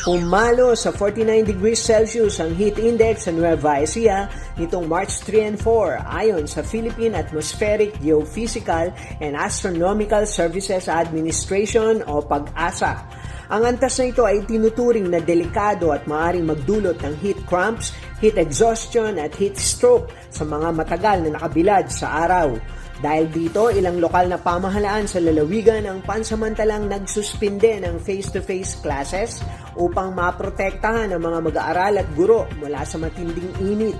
Pumalo sa 49 degrees Celsius ang heat index sa Nueva Ecija nitong March 3 and 4 ayon sa Philippine Atmospheric Geophysical and Astronomical Services Administration o PAG-ASA. Ang antas na ito ay tinuturing na delikado at maaaring magdulot ng heat cramps, heat exhaustion at heat stroke sa mga matagal na nakabilad sa araw. Dahil dito, ilang lokal na pamahalaan sa lalawigan ang pansamantalang nagsuspinde ng face-to-face classes upang maprotektahan ang mga mag-aaral at guro mula sa matinding init.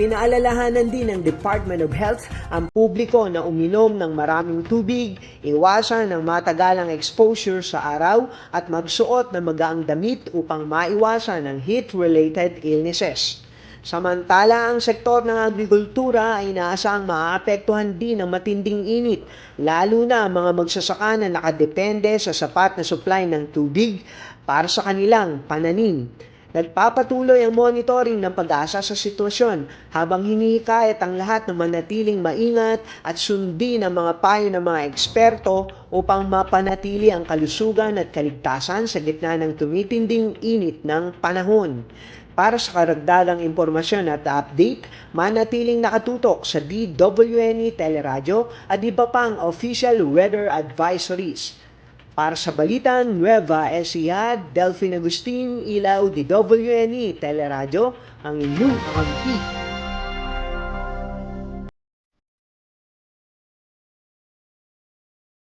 Pinaalalahanan din ng Department of Health ang publiko na uminom ng maraming tubig, iwasan ng matagalang exposure sa araw at magsuot ng magaang damit upang maiwasan ang heat-related illnesses. Samantala, ang sektor ng agrikultura ay inaasang maapektuhan din ng matinding init, lalo na ang mga magsasaka na nakadepende sa sapat na supply ng tubig para sa kanilang pananim. Nagpapatuloy ang monitoring ng pag-asa sa sitwasyon habang hinihikayat ang lahat na manatiling maingat at sundin ang mga payo ng mga eksperto upang mapanatili ang kalusugan at kaligtasan sa gitna ng tumitinding init ng panahon. Para sa karagdagang impormasyon at update, manatiling nakatutok sa DWNE Teleradyo at iba pang official weather advisories. Para sa Balitan Nueva Ecija, Delphine Agustin, Ilaw, DWNE Teleradyo, ang inyong kampi